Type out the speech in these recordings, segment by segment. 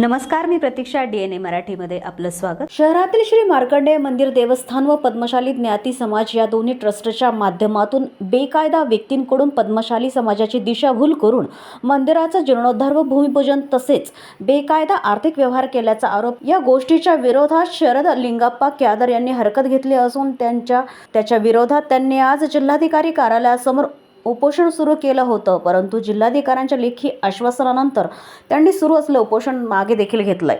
नमस्कार मी प्रतीक्षा डीएनए मराठीमध्ये आपलं स्वागत. शहरातील श्री मार्कंडेय मंदिर देवस्थान व पद्मशाली ज्ञाती समाज या दोन्ही ट्रस्टच्या माध्यमातून बेकायदा व्यक्तींकडून पद्मशाली समाजाची दिशाभूल करून मंदिराचा जीर्णोद्धार व भूमिपूजन तसेच बेकायदा आर्थिक व्यवहार केल्याचा आरोप या गोष्टीच्या विरोधात शरद लिंगाप्पा क्यादर यांनी हरकत घेतली असून त्यांच्या त्याच्या विरोधात त्यांनी आज जिल्हाधिकारी कार्यालयासमोर उपोषण सुरू केलं होतं परंतु जिल्हाधिकाऱ्यांच्या लेखी आश्वासनानंतर त्यांनी सुरू असलेलं उपोषण मागे देखील घेतलंय.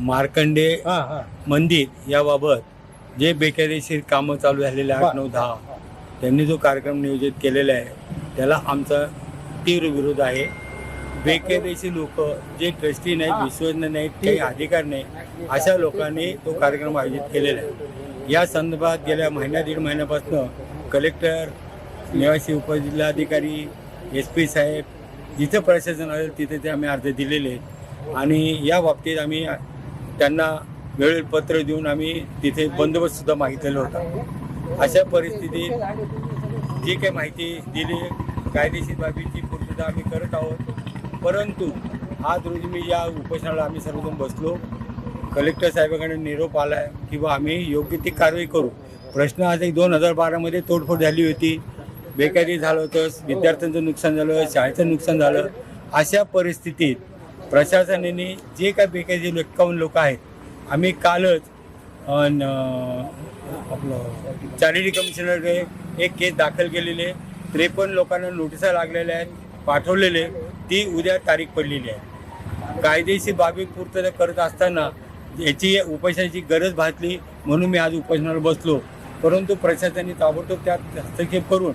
मार्कंडे मंदिर याबाबत जे बेकायदेशीर कामं चालू झालेले आठ नऊ दहा त्यांनी जो कार्यक्रम नियोजित केलेला आहे त्याला आमचा तीव्र विरोध आहे. बेकायदेशीर लोक जे ट्रस्टी नाहीत विश्वजन नाहीत काही अधिकार नाही अशा लोकांनी तो कार्यक्रम आयोजित केलेला आहे. या संदर्भात गेल्या महिन्या दीड महिन्यापासून कलेक्टर निवासी उपजिल्हाधिकारी एस पी साहेब जिथं प्रशासन असेल तिथे ते आम्ही अर्ज दिलेले आहेत. आणि या बाबतीत आम्ही त्यांना वेळेवर पत्र देऊन आम्ही तिथे बंदोबस्तसुद्धा मागितलेला होता. अशा परिस्थितीत जी काही माहिती दिली कायदेशीर बाबीची पूर्तता आम्ही करत आहोत. परंतु आज रोजी मी या उपोषणाला आम्ही सर्वजण बसलो. कलेक्टर साहेबांकडे निरोप आला आहे किंवा आम्ही योग्य ती कारवाई करू. प्रश्न आज एक दोन हजार बारामध्ये तोडफोड झाली होती. बेकारी झालं होतं विद्यार्थ्यांचं नुकसान झालं शाळेचं नुकसान झालं. अशा परिस्थितीत प्रशासनाने जे काय बेकारी एक्कावन्न लोक आहेत आम्ही कालच आपलं चॅरिटी कमिशनरकडे एक केस दाखल केलेली आहे. त्रेपन्न लोकांना नोटिसा लागलेल्या आहेत पाठवलेले ती उद्या तारीख पडलेली आहे. कायदेशीर बाबी पूर्तता करत असताना याची उपोषणाची गरज भासली म्हणून मी आज उपोषणाला बसलो. परंतु प्रशासनाने ताबडतोब त्यात हस्तक्षेप करून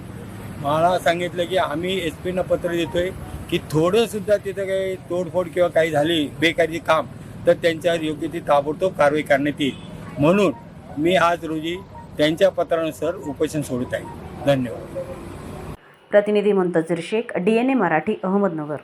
मला सांगितलं की आम्ही एस पीनं पत्र देतोय की थोडं सुद्धा तिथं काही तोडफोड किंवा काही झाली बेकारी काम तर त्यांच्यावर योग्य ती ताबडतोब कारवाई करण्यात येईल. म्हणून मी आज रोजी त्यांच्या पत्रानुसार उपोषण सोडत आहे. धन्यवाद. प्रतिनिधी Muntazir Shaikh D N A Marathi Ahmednagar.